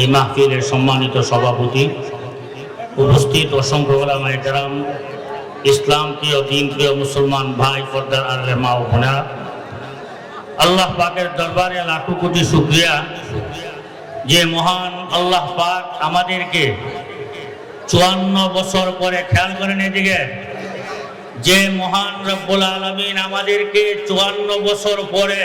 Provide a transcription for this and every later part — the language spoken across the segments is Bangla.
এই মাহফিলের সম্মানিত সভাপতি উপস্থিত অসংখ্য ওলামা একরাম, ইসলাম প্রিয়, দিন প্রিয় মুসলমান ভাই পর্দার আর মা ও বোনেরা। আল্লাহ পাকের দরবারে লাখো কোটি শুক্রিয়া যে মহান আল্লাহ পাক আমাদেরকে চুয়ান্ন বছর পরে খেয়াল করেন এদিকে। যে মহান রব্বুল আলমিন আমাদেরকে চুয়ান্ন বছর পরে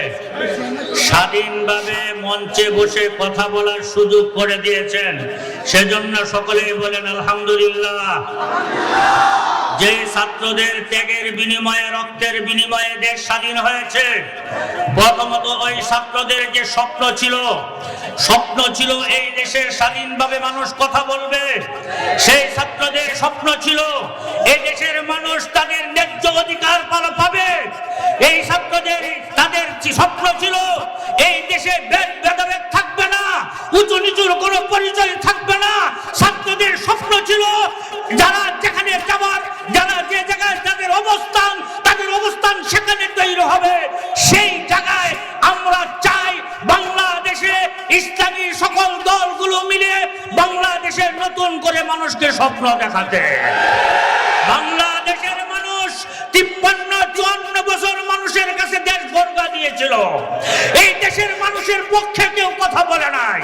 স্বাধীনভাবে মঞ্চে বসে কথা বলার সুযোগ করে দিয়েছেন। সেজন্য সকলেই বলেন, আলহামদুলিল্লাহ। যে ছাত্রদের ত্যাগের বিনিময়ে, রক্তের বিনিময়ে দেশ স্বাধীন হয়েছে, প্রথমত ওই ছাত্রদের যে স্বপ্ন ছিল স্বপ্ন ছিল এই দেশে স্বাধীনভাবে মানুষ কথা বলবে। সেই ছাত্রদের স্বপ্ন ছিল, এই দেশের মানুষ তাদের ন্যায্য অধিকার পালা পাবে এই ছাত্রদের তাদের স্বপ্ন ছিল। এই দেশে থাকবে না, উঁচু নিচুর কোনো পরিচয় থাকবে না। ছাত্রদের স্বপ্ন ছিল যারা যেখানে যাবার, যারা যে জায়গায় তাদের অবস্থান তাদের অবস্থান সেখানে তৈরি হবে। সেই জায়গায় আমরা চাই বাংলাদেশে ইসলামী সকল দলগুলো মিলে বাংলাদেশের নতুন করে মানুষকে স্বপ্ন দেখাতে। দিয়েছিল এই দেশের মানুষের পক্ষে কেউ কথা বলে নাই।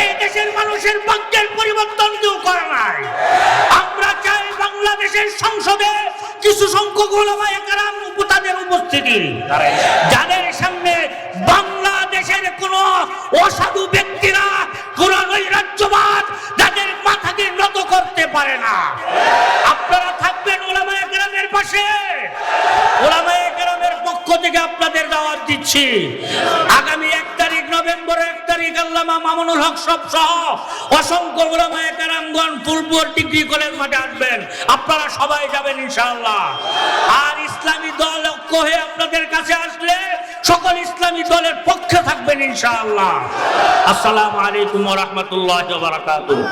এই দেশের মানুষের ভাগ্যের পরিবর্তন কেউ করে নাই। আমরা চাই বাংলাদেশের সংসদে কিছু সংখ্যক তাদের উপস্থিতি। যাদের সামনে বাংলাদেশের কোন অসাধু ব্যক্তিরা, কোন নৈরাজ্যবাদ যাদের মাথাকে নত করতে পারে না আপনারা থাকবেন ওলামায়ে কেরামের পাশে ওলামায়ে কেরামের পক্ষ থেকে আপনাদের দাওয়াত দিচ্ছি আগামী এক তারিখ, নভেম্বর এক তারিখ, আল্লামা মামুনুল হক সব সহ অসংখ্য ওলামায়ে কেরামগণ ফুলপুর ডিগ্রি কলেজ মাঠে আসবেন। আপনারা সবাই যাবেন ইনশাআল্লাহ। আর ইসলামী দল ঐক্য হয়ে আপনাদের কাছে আসলে সকল ইসলামী দলের পক্ষে থাকবেন ইনশাআল্লাহ। আসসালামু আলাইকুম ওয়া রাহমাতুল্লাহি ওয়া বারাকাতুহু।